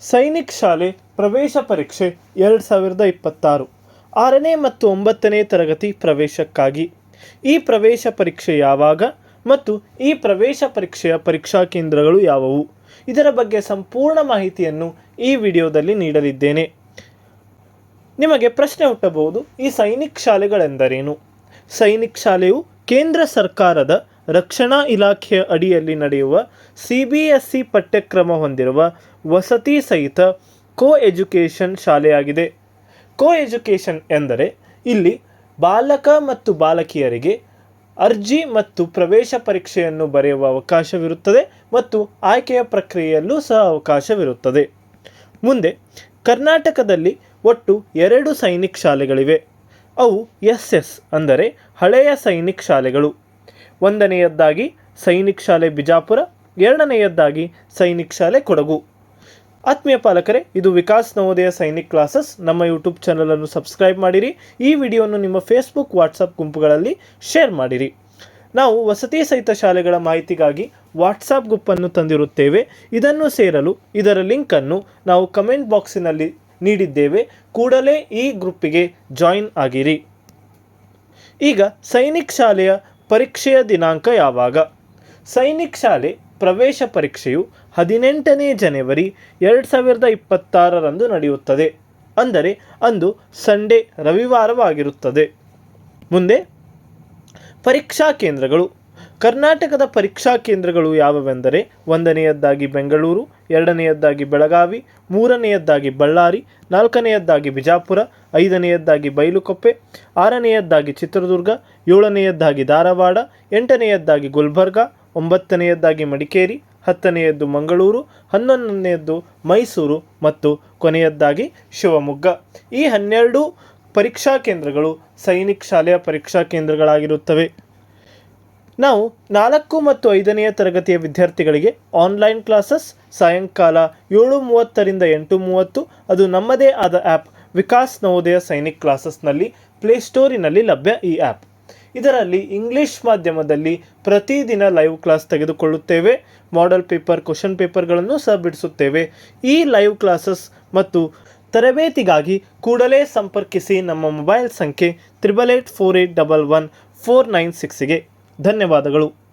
ಸೈನಿಕ್ ಶಾಲೆ ಪ್ರವೇಶ ಪರೀಕ್ಷೆ ಎರಡು ಸಾವಿರದ ಇಪ್ಪತ್ತಾರು. ಆರನೇ ಮತ್ತು ಒಂಬತ್ತನೇ ತರಗತಿ ಪ್ರವೇಶಕ್ಕಾಗಿ. ಈ ಪ್ರವೇಶ ಪರೀಕ್ಷೆ ಯಾವಾಗ ಮತ್ತು ಈ ಪ್ರವೇಶ ಪರೀಕ್ಷೆಯ ಪರೀಕ್ಷಾ ಕೇಂದ್ರಗಳು ಯಾವುವು? ಇದರ ಬಗ್ಗೆ ಸಂಪೂರ್ಣ ಮಾಹಿತಿಯನ್ನು ಈ ವಿಡಿಯೋದಲ್ಲಿ ನೀಡಲಿದ್ದೇನೆ. ನಿಮಗೆ ಪ್ರಶ್ನೆ ಹುಟ್ಟಬಹುದು, ಈ ಸೈನಿಕ್ ಶಾಲೆಗಳೆಂದರೇನು? ಸೈನಿಕ್ ಶಾಲೆಯು ಕೇಂದ್ರ ಸರ್ಕಾರದ ರಕ್ಷಣಾ ಇಲಾಖೆಯ ಅಡಿಯಲ್ಲಿ ನಡೆಯುವ ಸಿ ಬಿ ಎಸ್ ಇ ಪಠ್ಯಕ್ರಮ ಹೊಂದಿರುವ ವಸತಿ ಸಹಿತ ಕೋ ಎಜುಕೇಷನ್ ಶಾಲೆಯಾಗಿದೆ. ಕೋ ಎಜುಕೇಷನ್ ಎಂದರೆ ಇಲ್ಲಿ ಬಾಲಕ ಮತ್ತು ಬಾಲಕಿಯರಿಗೆ ಅರ್ಜಿ ಮತ್ತು ಪ್ರವೇಶ ಪರೀಕ್ಷೆಯನ್ನು ಬರೆಯುವ ಅವಕಾಶವಿರುತ್ತದೆ ಮತ್ತು ಆಯ್ಕೆಯ ಪ್ರಕ್ರಿಯೆಯಲ್ಲೂ ಸಹ ಅವಕಾಶವಿರುತ್ತದೆ. ಮುಂದೆ ಕರ್ನಾಟಕದಲ್ಲಿ ಒಟ್ಟು ಎರಡು ಸೈನಿಕ್ ಶಾಲೆಗಳಿವೆ. ಅವು ಎಸ್ ಎಸ್ ಅಂದರೆ ಹಳೆಯ ಸೈನಿಕ್ ಶಾಲೆಗಳು. ಒಂದನೆಯದ್ದಾಗಿ ಸೈನಿಕ್ ಶಾಲೆ ಬಿಜಾಪುರ, ಎರಡನೆಯದ್ದಾಗಿ ಸೈನಿಕ್ ಶಾಲೆ ಕೊಡಗು. ಆತ್ಮೀಯ ಪಾಲಕರೇ, ಇದು ವಿಕಾಸ್ ನವೋದಯ ಸೈನಿಕ್ ಕ್ಲಾಸಸ್. ನಮ್ಮ ಯೂಟ್ಯೂಬ್ ಚಾನಲನ್ನು ಸಬ್ಸ್ಕ್ರೈಬ್ ಮಾಡಿರಿ. ಈ ವಿಡಿಯೋವನ್ನು ನಿಮ್ಮ ಫೇಸ್ಬುಕ್ ವಾಟ್ಸಪ್ ಗುಂಪುಗಳಲ್ಲಿ ಶೇರ್ ಮಾಡಿರಿ. ನಾವು ವಸತಿ ಸಹಿತ ಶಾಲೆಗಳ ಮಾಹಿತಿಗಾಗಿ ವಾಟ್ಸಾಪ್ ಗುಂಪನ್ನು ತಂದಿರುತ್ತೇವೆ. ಇದನ್ನು ಸೇರಲು ಇದರ ಲಿಂಕನ್ನು ನಾವು ಕಮೆಂಟ್ ಬಾಕ್ಸಿನಲ್ಲಿ ನೀಡಿದ್ದೇವೆ. ಕೂಡಲೇ ಈ ಗ್ರೂಪಿಗೆ ಜಾಯಿನ್ ಆಗಿರಿ. ಈಗ ಸೈನಿಕ್ ಶಾಲೆಯ ಪರೀಕ್ಷೆಯ ದಿನಾಂಕ ಯಾವಾಗ? ಸೈನಿಕ್ ಶಾಲೆ ಪ್ರವೇಶ ಪರೀಕ್ಷೆಯು ಹದಿನೆಂಟನೇ ಜನವರಿ ಎರಡು ಸಾವಿರದ ಇಪ್ಪತ್ತಾರರಂದು ನಡೆಯುತ್ತದೆ. ಅಂದರೆ ಅಂದು ಸಂಡೇ ರವಿವಾರವಾಗಿರುತ್ತದೆ. ಮುಂದೆ ಪರೀಕ್ಷಾ ಕೇಂದ್ರಗಳು ಕರ್ನಾಟಕದ ಪರೀಕ್ಷಾ ಕೇಂದ್ರಗಳು ಯಾವುವೆಂದರೆ ಒಂದನೆಯದ್ದಾಗಿ ಬೆಂಗಳೂರು, ಎರಡನೆಯದ್ದಾಗಿ ಬೆಳಗಾವಿ, ಮೂರನೆಯದ್ದಾಗಿ ಬಳ್ಳಾರಿ, ನಾಲ್ಕನೆಯದ್ದಾಗಿ ಬಿಜಾಪುರ, ಐದನೆಯದ್ದಾಗಿ ಬೈಲುಕೊಪ್ಪೆ, ಆರನೆಯದ್ದಾಗಿ ಚಿತ್ರದುರ್ಗ, ಏಳನೆಯದ್ದಾಗಿ ಧಾರವಾಡ, ಎಂಟನೆಯದ್ದಾಗಿ ಗುಲ್ಬರ್ಗ, ಒಂಬತ್ತನೆಯದ್ದಾಗಿ ಮಡಿಕೇರಿ, ಹತ್ತನೆಯದ್ದು ಮಂಗಳೂರು, ಹನ್ನೊಂದನೆಯದ್ದು ಮೈಸೂರು ಮತ್ತು ಕೊನೆಯದ್ದಾಗಿ ಶಿವಮೊಗ್ಗ. ಈ ಹನ್ನೆರಡು ಪರೀಕ್ಷಾ ಕೇಂದ್ರಗಳು ಸೈನಿಕ್ ಶಾಲೆಯ ಪರೀಕ್ಷಾ ಕೇಂದ್ರಗಳಾಗಿರುತ್ತವೆ. ನಾವು ನಾಲ್ಕು ಮತ್ತು ಐದನೆಯ ತರಗತಿಯ ವಿದ್ಯಾರ್ಥಿಗಳಿಗೆ ಆನ್ಲೈನ್ ಕ್ಲಾಸಸ್ ಸಾಯಂಕಾಲ ಏಳು ಮೂವತ್ತರಿಂದ ಎಂಟು ಮೂವತ್ತು. ಅದು ನಮ್ಮದೇ ಆದ ಆ್ಯಪ್ ವಿಕಾಸ್ ನವೋದಯ ಸೈನಿಕ್ ಕ್ಲಾಸಸ್ನಲ್ಲಿ ಪ್ಲೇಸ್ಟೋರಿನಲ್ಲಿ ಲಭ್ಯ ಈ ಆ್ಯಪ್ ಇದರಲ್ಲಿ ಇಂಗ್ಲಿಷ್ ಮಾಧ್ಯಮದಲ್ಲಿ ಪ್ರತಿದಿನ ಲೈವ್ ಕ್ಲಾಸ್ ತೆಗೆದುಕೊಳ್ಳುತ್ತೇವೆ. ಮಾಡೆಲ್ ಪೇಪರ್ ಕ್ವಶನ್ ಪೇಪರ್ಗಳನ್ನು ಸಹ ಬಿಡಿಸುತ್ತೇವೆ. ಈ ಲೈವ್ ಕ್ಲಾಸಸ್ ಮತ್ತು ತರಬೇತಿಗಾಗಿ ಕೂಡಲೇ ಸಂಪರ್ಕಿಸಿ ನಮ್ಮ ಮೊಬೈಲ್ ಸಂಖ್ಯೆ triple eight four eight double one four nine ಸಿಕ್ಸಿಗೆ ಧನ್ಯವಾದಗಳು.